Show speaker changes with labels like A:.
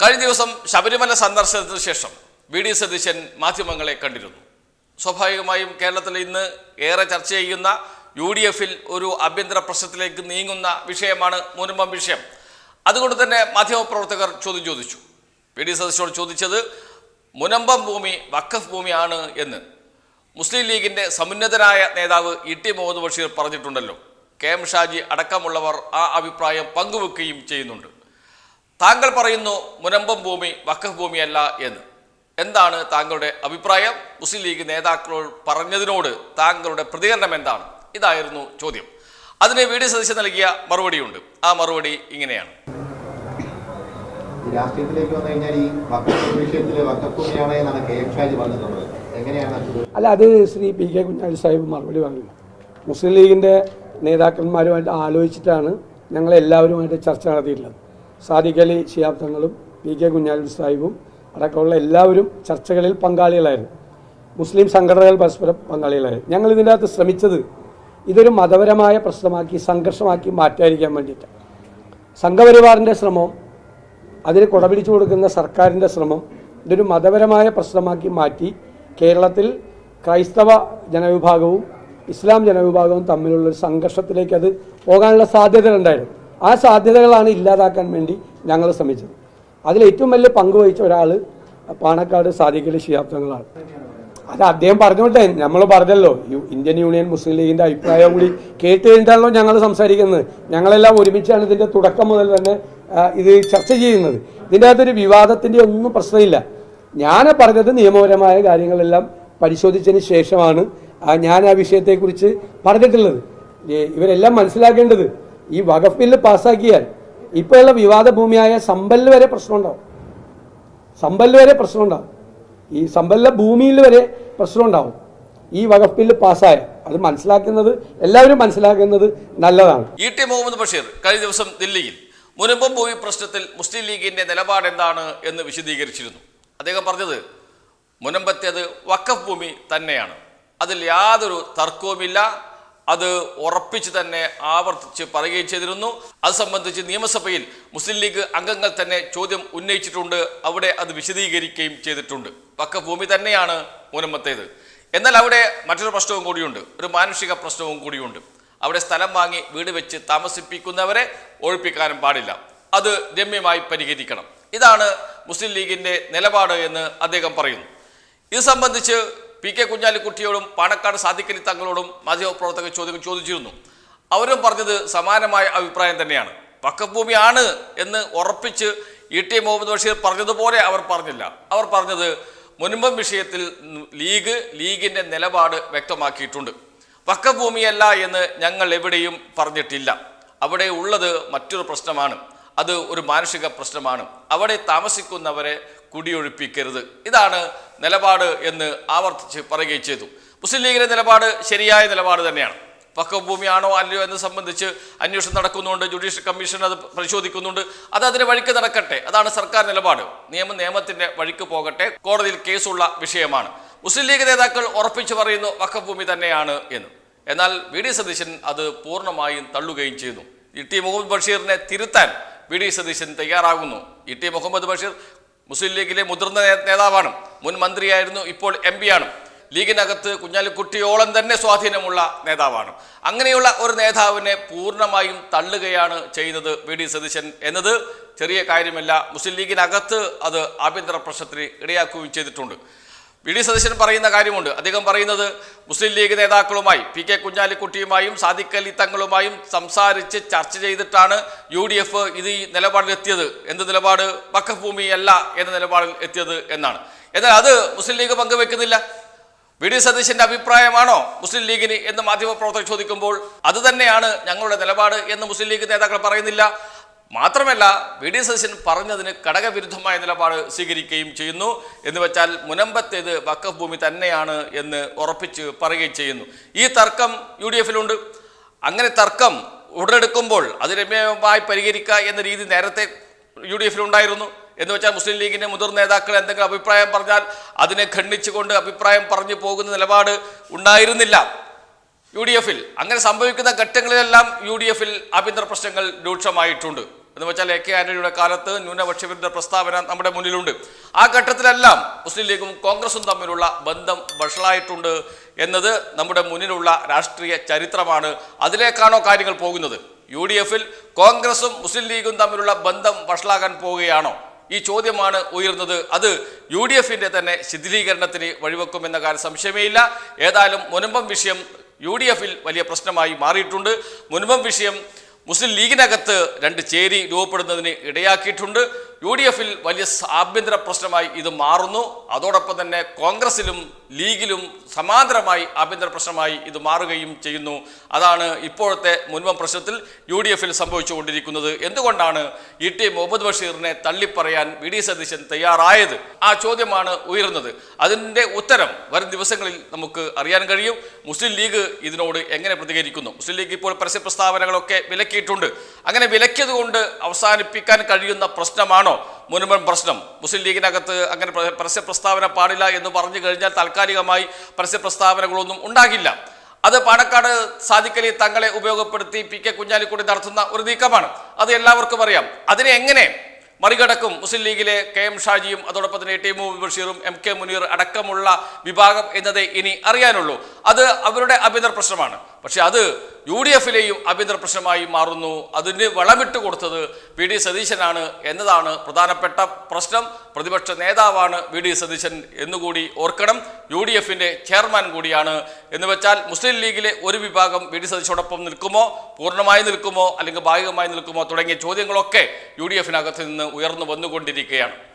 A: കഴിഞ്ഞ ദിവസം ശബരിമല സന്ദർശനത്തിന് ശേഷം വി ഡി സതീശൻ മാധ്യമങ്ങളെ കണ്ടിരുന്നു. സ്വാഭാവികമായും കേരളത്തിൽ ഇന്ന് ഏറെ ചർച്ച ചെയ്യുന്ന യു ഡി എഫിൽ ഒരു ആഭ്യന്തര പ്രശ്നത്തിലേക്ക് നീങ്ങുന്ന വിഷയമാണ് മുനമ്പം വിഷയം. അതുകൊണ്ട് തന്നെ മാധ്യമപ്രവർത്തകർ ചോദ്യം ചോദിച്ചു. വി ഡി സതീശനോട് ചോദിച്ചത് മുനമ്പം ഭൂമി വഖഫ് ഭൂമിയാണ് എന്ന്. മുസ്ലിം ലീഗിന്റെ സമുന്നതനായ നേതാവ് ഇ ടി മുഹമ്മദ് ബഷീർ പറഞ്ഞിട്ടുണ്ടല്ലോ. കെ എം ഷാജി അടക്കമുള്ളവർ ആ അഭിപ്രായം പങ്കുവെക്കുകയും ചെയ്യുന്നുണ്ട്. താങ്കൾ പറയുന്നു മുനമ്പം ഭൂമി വഖഫ് ഭൂമിയല്ല എന്ന്. എന്താണ് താങ്കളുടെ അഭിപ്രായം? മുസ്ലിം ലീഗ് നേതാക്കളോട് പറഞ്ഞതിനോട് താങ്കളുടെ പ്രതികരണം എന്താണ്? ഇതായിരുന്നു ചോദ്യം. അതിന് വി ഡി സതീശൻ നൽകിയ മറുപടിയുണ്ട്. ആ മറുപടി ഇങ്ങനെയാണ്.
B: രാഷ്ട്രീയത്തിലേക്ക് വന്നു കഴിഞ്ഞാൽ ഈ വക്കഫ് വിഷയത്തിൽ വക്കഭൂമിയാണ് എന്നാണ് കെ എം ഷാജി പറഞ്ഞിട്ടുള്ളത്. എങ്ങനെയാണ്
C: അല്ല അത് ശ്രീ പി കെ കുഞ്ഞാലി സാഹിബ് മറുപടി പറഞ്ഞു മുസ്ലിം ലീഗിന്റെ നേതാക്കന്മാരുമായിട്ട് ആലോചിച്ചിട്ടാണ് ഞങ്ങൾ എല്ലാവരുമായിട്ട് ചർച്ച നടത്തിയിട്ടുള്ളത്. സാദിഖ് അലി ശിഹാബ് തങ്ങളും പി കെ കുഞ്ഞാലി സാഹിബും അടക്കമുള്ള എല്ലാവരും ചർച്ചകളിൽ പങ്കാളികളായിരുന്നു. മുസ്ലിം സംഘടനകൾ പരസ്പരം പങ്കാളികളായിരുന്നു. ഞങ്ങൾ ഇതിന്റെ അകത്ത് ശ്രമിച്ചത് ഇതൊരു മതപരമായ പ്രശ്നമാക്കി സംഘർഷമാക്കി മാറ്റാതിരിക്കാൻ വേണ്ടിയിട്ടാണ്. സംഘപരിവാറിന്റെ ശ്രമം അതിന് കുടപിടിച്ചു കൊടുക്കുന്ന സർക്കാരിന്റെ ശ്രമം ഇതൊരു മതപരമായ പ്രശ്നമാക്കി മാറ്റി കേരളത്തിൽ ക്രൈസ്തവ ജനവിഭാഗവും ഇസ്ലാം ജനവിഭാഗവും തമ്മിലുള്ള ഒരു സംഘർഷത്തിലേക്ക് അത് പോകാനുള്ള സാധ്യതകളുണ്ടായിരുന്നു. ആ സാധ്യതകളാണ് ഇല്ലാതാക്കാൻ വേണ്ടി ഞങ്ങൾ ശ്രമിച്ചത്. അതിൽ ഏറ്റവും വലിയ പങ്ക് വഹിച്ച ഒരാൾ പാണക്കാട് സാദിഖലി ശിഹാബ്ദങ്ങളാണ് അത് അദ്ദേഹം പറഞ്ഞോട്ടെ നമ്മൾ പറഞ്ഞല്ലോ ഇന്ത്യൻ യൂണിയൻ മുസ്ലിം ലീഗിന്റെ അഭിപ്രായം കൂടി കേട്ട് കഴിഞ്ഞിട്ടാണല്ലോ ഞങ്ങൾ സംസാരിക്കുന്നത്. ഞങ്ങളെല്ലാം ഒരുമിച്ചാണ് ഇതിന്റെ തുടക്കം മുതൽ തന്നെ ഇത് ചർച്ച ചെയ്യുന്നത്. ഇതിന്റെ അകത്തൊരു വിവാദത്തിന്റെ ഒന്നും പ്രശ്നമില്ല. ഞാൻ പറഞ്ഞത് നിയമപരമായ കാര്യങ്ങളെല്ലാം പരിശോധിച്ചതിന് ശേഷമാണ് ഞാൻ ആ വിഷയത്തെക്കുറിച്ച് പറഞ്ഞിട്ടുള്ളത്. ഇവരെല്ലാം മനസ്സിലാക്കേണ്ടത് ഈ വഖഫ് ബില്ല് പാസ്സാക്കിയാൽ ഇപ്പോഴുള്ള വിവാദ ഭൂമിയായ സമ്പലിൽ വരെ പ്രശ്നമുണ്ടാവും. സമ്പലിൽ വരെ പ്രശ്നമുണ്ടാവും. ഈ സമ്പലില ഭൂമിയിൽ വരെ പ്രശ്നമുണ്ടാവും. ഈ വഖഫ് ബില്ല് പാസ്സായ അത് മനസ്സിലാക്കുന്നത് എല്ലാവരും മനസ്സിലാക്കുന്നത് നല്ലതാണ്.
A: ഇ ടി മുഹമ്മദ് ബഷീർ കഴിഞ്ഞ ദിവസം ദില്ലിയിൽ മുനമ്പം ഭൂമി പ്രശ്നത്തിൽ മുസ്ലിം ലീഗിന്റെ നിലപാട് എന്താണ് എന്ന് വിശദീകരിച്ചിരുന്നു. അദ്ദേഹം പറഞ്ഞത് മുനമ്പത്തേത് വക്കഫ് ഭൂമി തന്നെയാണ്. അതിൽ യാതൊരു തർക്കവുമില്ല. അത് ഉറപ്പിച്ച് തന്നെ ആവർത്തിച്ച് പറയുകയും ചെയ്തിരുന്നു. അത് സംബന്ധിച്ച് നിയമസഭയിൽ മുസ്ലിം ലീഗ് അംഗങ്ങൾ തന്നെ ചോദ്യം ഉന്നയിച്ചിട്ടുണ്ട്. അവിടെ അത് വിശദീകരിക്കുകയും ചെയ്തിട്ടുണ്ട്. പക്കഭൂമി ഭൂമി തന്നെയാണ് മൂലമത്തേത്. എന്നാൽ അവിടെ മറ്റൊരു പ്രശ്നവും കൂടിയുണ്ട്. ഒരു മാനുഷിക പ്രശ്നവും കൂടിയുണ്ട്. അവിടെ സ്ഥലം വാങ്ങി വീട് വെച്ച് താമസിപ്പിക്കുന്നവരെ ഒഴിപ്പിക്കാനും പാടില്ല. അത് രമ്യമായി പരിഹരിക്കണം. ഇതാണ് മുസ്ലിം ലീഗിന്റെ നിലപാട് എന്ന് അദ്ദേഹം പറയുന്നു. ഇത് സംബന്ധിച്ച് പി കെ കുഞ്ഞാലിക്കുട്ടിയോടും പാണക്കാട് സാദിഖലി തങ്ങളോടും മാധ്യമപ്രവർത്തകർ ചോദ്യം ചോദിച്ചിരുന്നു. അവരും പറഞ്ഞത് സമാനമായ അഭിപ്രായം തന്നെയാണ്. പക്കഭൂമിയാണ് ഭൂമിയാണ് എന്ന് ഉറപ്പിച്ച് ഇ ടി മുഹമ്മദ് ബഷീർ പറഞ്ഞതുപോലെ അവർ പറഞ്ഞില്ല. അവർ പറഞ്ഞത് മുൻപം വിഷയത്തിൽ ലീഗ് ലീഗിന്റെ നിലപാട് വ്യക്തമാക്കിയിട്ടുണ്ട്. പക്കഭൂമിയല്ല ഭൂമിയല്ല എന്ന് ഞങ്ങൾ എവിടെയും പറഞ്ഞിട്ടില്ല. അവിടെ ഉള്ളത് മറ്റൊരു പ്രശ്നമാണ്. അത് ഒരു മാനുഷിക പ്രശ്നമാണ്. അവിടെ താമസിക്കുന്നവരെ കുടിയൊഴിപ്പിക്കരുത്. ഇതാണ് നിലപാട് എന്ന് ആവർത്തിച്ച് പറയുകയും ചെയ്തു. മുസ്ലിം ലീഗിന്റെ നിലപാട് ശരിയായ നിലപാട് തന്നെയാണ്. വക്കഫ് ഭൂമിയാണോ അല്ലയോ എന്ന് സംബന്ധിച്ച് അന്വേഷണം നടക്കുന്നുണ്ട്. ജുഡീഷ്യൽ കമ്മീഷൻ അത് പരിശോധിക്കുന്നുണ്ട്. അത് അതിന് വഴിക്ക് നടക്കട്ടെ. അതാണ് സർക്കാർ നിലപാട്. നിയമം നിയമത്തിന്റെ വഴിക്ക് പോകട്ടെ. കോടതിയിൽ കേസുള്ള വിഷയമാണ്. മുസ്ലിം ലീഗ് നേതാക്കൾ ഉറപ്പിച്ചു പറയുന്നു വക്കഭൂമി തന്നെയാണ് എന്ന്. എന്നാൽ വി ഡി സതീശൻ അത് പൂർണമായും തള്ളുകയും ചെയ്യുന്നു ഇ ടി മുഹമ്മദ് ബഷീറിനെ തിരുത്താൻ വി ഡി സതീശൻ തയ്യാറാകുന്നു. ഇ ടി മുഹമ്മദ് ബഷീർ മുസ്ലിം ലീഗിലെ മുതിർന്ന നേതാവാണ്. മുൻ മന്ത്രിയായിരുന്നു ഇപ്പോൾ എം ആണ്. ലീഗിനകത്ത് കുഞ്ഞാലിക്കുട്ടിയോളം തന്നെ സ്വാധീനമുള്ള നേതാവാണ്. അങ്ങനെയുള്ള ഒരു നേതാവിനെ പൂർണമായും തള്ളുകയാണ് ചെയ്യുന്നത് വി ഡി സതീശൻ എന്നത്. ചെറിയ കാര്യമല്ല. മുസ്ലിം ലീഗിനകത്ത് അത് ആഭ്യന്തര പ്രശ്നത്തിന് ഇടയാക്കുകയും ചെയ്തിട്ടുണ്ട്. വി ഡി സതീശൻ പറയുന്ന കാര്യമുണ്ട്. അദ്ദേഹം പറയുന്നത് മുസ്ലിം ലീഗ് നേതാക്കളുമായി പി കെ കുഞ്ഞാലിക്കുട്ടിയുമായും സാദിഖ് അലി തങ്ങളുമായും സംസാരിച്ച് ചർച്ച ചെയ്തിട്ടാണ് യു ഡി എഫ് ഇത് ഈ നിലപാടിൽ എത്തിയത് എന്ത് നിലപാട്? വക്കഭൂമി അല്ല എന്ന നിലപാടിൽ എത്തിയത് എന്നാണ്. എന്നാൽ അത് മുസ്ലിം ലീഗ് പങ്കുവെക്കുന്നില്ല. വി ഡി സതീശന്റെ അഭിപ്രായമാണോ മുസ്ലിം ലീഗിന് എന്ന് മാധ്യമപ്രവർത്തകർ ചോദിക്കുമ്പോൾ അത് തന്നെയാണ് ഞങ്ങളുടെ നിലപാട് എന്ന് മുസ്ലിം ലീഗ് നേതാക്കൾ പറയുന്നില്ല. മാത്രമല്ല വി ഡി സതീശൻ പറഞ്ഞതിന് ഘടകവിരുദ്ധമായ നിലപാട് സ്വീകരിക്കുകയും ചെയ്യുന്നു. എന്ന് വെച്ചാൽ മുനമ്പത്തേത് വക്കഫ് ഭൂമി തന്നെയാണ് എന്ന് ഉറപ്പിച്ച് പറയുകയും ചെയ്യുന്നു. ഈ തർക്കം യു ഡി എഫിലുണ്ട്. അങ്ങനെ തർക്കം ഉടലെടുക്കുമ്പോൾ അത് രമ്യമായി പരിഹരിക്കുക എന്ന രീതി നേരത്തെ യു ഡി എഫിലുണ്ടായിരുന്നു. എന്ന് വെച്ചാൽ മുസ്ലിം ലീഗിന്റെ മുതിർന്ന നേതാക്കൾ എന്തെങ്കിലും അഭിപ്രായം പറഞ്ഞാൽ അതിനെ ഖണ്ഡിച്ചുകൊണ്ട് അഭിപ്രായം പറഞ്ഞു പോകുന്ന നിലപാട് ഉണ്ടായിരുന്നില്ല യു ഡി എഫിൽ. അങ്ങനെ സംഭവിക്കുന്ന ഘട്ടങ്ങളിലെല്ലാം യു ഡി എഫിൽ ആഭ്യന്തര പ്രശ്നങ്ങൾ രൂക്ഷമായിട്ടുണ്ട്. എന്ന് വെച്ചാൽ എ കെ ആന്റണിയുടെ കാലത്ത് ന്യൂനപക്ഷ വിരുദ്ധ പ്രസ്താവന നമ്മുടെ മുന്നിലുണ്ട്. ആ ഘട്ടത്തിലെല്ലാം മുസ്ലിം ലീഗും കോൺഗ്രസും തമ്മിലുള്ള ബന്ധം വഷളായിട്ടുണ്ട് എന്നത് നമ്മുടെ മുന്നിലുള്ള രാഷ്ട്രീയ ചരിത്രമാണ്. അതിലേക്കാണോ കാര്യങ്ങൾ പോകുന്നത്? യു ഡി എഫിൽ കോൺഗ്രസും മുസ്ലിം ലീഗും തമ്മിലുള്ള ബന്ധം വഷളാകാൻ പോവുകയാണോ? ഈ ചോദ്യമാണ് ഉയർന്നത്. അത് യു ഡി എഫിന്റെ തന്നെ ശിഥിലീകരണത്തിന് വഴിവെക്കുമെന്ന കാര്യം സംശയമേയില്ല. ഏതായാലും മുനമ്പം വിഷയം യു ഡി എഫിൽ വലിയ പ്രശ്നമായി മാറിയിട്ടുണ്ട്. മുനമ്പം വിഷയം മുസ്ലിം ലീഗിനകത്ത് രണ്ട് ചേരി രൂപപ്പെടുന്നതിന് ഇടയാക്കിയിട്ടുണ്ട്. യു ഡി എഫിൽ വലിയ ആഭ്യന്തര പ്രശ്നമായി ഇത് മാറുന്നു. അതോടൊപ്പം തന്നെ കോൺഗ്രസിലും ലീഗിലും സമാന്തരമായി ആഭ്യന്തര പ്രശ്നമായി ഇത് മാറുകയും ചെയ്യുന്നു. അതാണ് ഇപ്പോഴത്തെ മുൻപം പ്രശ്നത്തിൽ യു ഡി എഫിൽ സംഭവിച്ചുകൊണ്ടിരിക്കുന്നത്. എന്തുകൊണ്ടാണ് ഇ ടി മുഹമ്മദ് ബഷീറിനെ തള്ളിപ്പറയാൻ വി ഡി സതീശൻ തയ്യാറായത്? ആ ചോദ്യമാണ് ഉയരുന്നത് അതിന്റെ ഉത്തരം വരും ദിവസങ്ങളിൽ നമുക്ക് അറിയാൻ കഴിയും. മുസ്ലിം ലീഗ് ഇതിനോട് എങ്ങനെ പ്രതികരിക്കുന്നു? മുസ്ലിം ലീഗ് ഇപ്പോൾ പരസ്യ പ്രസ്താവനകളൊക്കെ വിലക്കിയിട്ടുണ്ട്. അങ്ങനെ വിലക്കിയത് കൊണ്ട് അവസാനിപ്പിക്കാൻ കഴിയുന്ന പ്രശ്നമാണോ? മുൻപൻ പ്രശ്നം. മുസ്ലിം ലീഗിനകത്ത് അങ്ങനെ പ്ര- പരസ്യ പ്രസ്താവന പാടില്ല എന്ന് പറഞ്ഞു കഴിഞ്ഞാൽ താൽക്കാലികമായി പരസ്യ പ്രസ്താവനകളൊന്നും ഉണ്ടാകില്ല. അത് പാണക്കാട് സാദിക്കലി തങ്ങളെ ഉപയോഗപ്പെടുത്തി പി കെ കുഞ്ഞാലിക്കുടി നടത്തുന്ന ഒരു നീക്കമാണ്. അത് എല്ലാവർക്കും അറിയാം. അതിനെ എങ്ങനെ മറികടക്കും? മുസ്ലിം ലീഗിലെ കെ എം ഷാജിയും അതോടൊപ്പം തന്നെ ടി മുഹമ്മദ് ബഷീറും എം കെ മുനീർ അടക്കമുള്ള വിഭാഗം എന്നതേ ഇനി അറിയാനുള്ളൂ. അത് അവരുടെ ആഭ്യന്തര പ്രശ്നമാണ്. പക്ഷെ അത് യു ഡി എഫിലെയും ആഭ്യന്തര പ്രശ്നമായി മാറുന്നു. അതിന് വളമിട്ട് കൊടുത്തത് വി ഡി സതീശനാണ് എന്നതാണ് പ്രധാനപ്പെട്ട പ്രശ്നം. പ്രതിപക്ഷ നേതാവാണ് വി ഡി സതീശൻ എന്നുകൂടി ഓർക്കണം. യു ഡി എഫിന്റെ ചെയർമാൻ കൂടിയാണ്. എന്ന് വെച്ചാൽ മുസ്ലിം ലീഗിലെ ഒരു വിഭാഗം വി ഡി സതീശോടൊപ്പം നിൽക്കുമോ? പൂർണമായി നിൽക്കുമോ? അല്ലെങ്കിൽ ഭാഗികമായി നിൽക്കുമോ? തുടങ്ങിയ ചോദ്യങ്ങളൊക്കെ യു ഡി എഫിനകത്ത് നിന്ന് ഉയർന്നു വന്നുകൊണ്ടിരിക്കുകയാണ്.